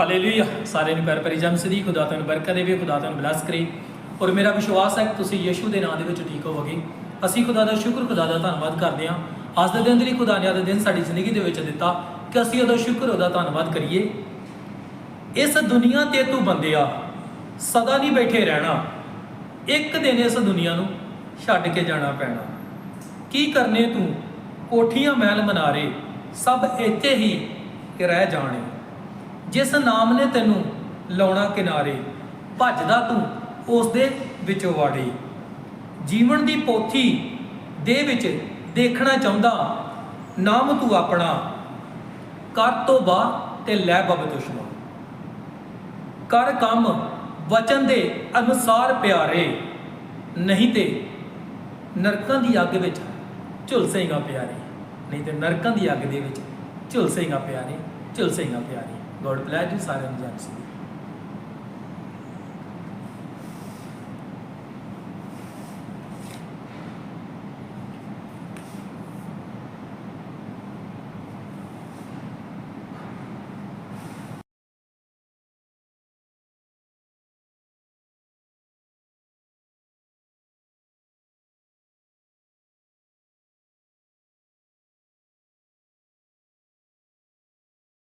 Hallelujah. ਸਾਰੇ ਨੂੰ ਪਿਆਰ ਭਰੀ ਜਨ ਸਦੀ, ਖੁਦਾ ਤੁਹਾਨੂੰ ਬਰਕਤ ਦੇਵੇ, ਖੁਦਾ ਤੁਹਾਨੂੰ ਬਲੈਸ ਕਰੇ। ਔਰ ਮੇਰਾ ਵਿਸ਼ਵਾਸ ਹੈ ਕਿ ਤੁਸੀਂ ਯਿਸੂ ਦੇ ਨਾਮ ਦੇ ਵਿੱਚ ਠੀਕ ਹੋਵੋਗੇ। ਅਸੀਂ ਖੁਦਾ ਦਾ ਸ਼ੁਕਰ, ਖੁਦਾ ਦਾ ਧੰਨਵਾਦ ਕਰਦੇ ਹਾਂ। ਅੱਜ ਦੇ ਦਿਨ ਦੇ ਲਈ ਖੁਦਾ ਨੇ ਅੱਜ ਦਿਨ ਸਾਡੀ ਜ਼ਿੰਦਗੀ ਦੇ ਵਿੱਚ ਦਿੱਤਾ ਕਿ ਅਸੀਂ ਉਹਦਾ ਸ਼ੁਕਰ, ਉਹਦਾ ਧੰਨਵਾਦ ਕਰੀਏ। ਇਸ ਦੁਨੀਆ ਤੇ ਤੂੰ ਬੰਦਿਆ, ਸਦਾ ਨਹੀਂ ਬੈਠੇ ਰਹਿਣਾ। ਇੱਕ ਦਿਨ ਇਸ ਦੁਨੀਆ ਨੂੰ ਛੱਡ ਕੇ ਜਾਣਾ ਪੈਣਾ। ਕੀ ਕਰਨੇ ਤੂੰ? ਕੋਠੀਆਂ, ਮਹਿਲ, ਮਨਾਰੇ, ਸਭ ਇੱਥੇ ਹੀ ਰਹਿ ਜਾਣੇ। ਜਿਸ ਨਾਮ ਨੇ ਤੈਨੂੰ ਲਾਉਣਾ ਕਿਨਾਰੇ, ਭੱਜਦਾ ਤੂੰ ਉਸ ਦੇ ਵਿੱਚੋਂ ਵਾੜੇ। ਜੀਵਨ ਦੀ ਪੋਥੀ ਦੇ ਵਿੱਚ ਦੇਖਣਾ ਚਾਹੁੰਦਾ, ਨਾਮ ਤੂੰ ਆਪਣਾ। ਕਰ ਤੋਂ ਬਾ ਤੇ ਲੈ ਬਬਤੁਸ਼ਮਾ ਕਰ ਕੰਮ ਵਚਨ ਦੇ ਅਨੁਸਾਰ ਪਿਆਰੇ, ਨਹੀਂ ਤੇ ਨਰਕਾਂ ਦੀ ਅੱਗ ਵਿੱਚ ਝੁਲਸੇਗਾ ਪਿਆਰੇ। ਨਹੀਂ ਤੇ ਨਰਕਾਂ ਦੀ ਅੱਗ ਦੇ ਵਿੱਚ ਝੁਲਸੇਗਾ ਪਿਆਰੇ ਝੁਲਸੇਗਾ ਪਿਆਰੇ। God bless you, Saran Jackson.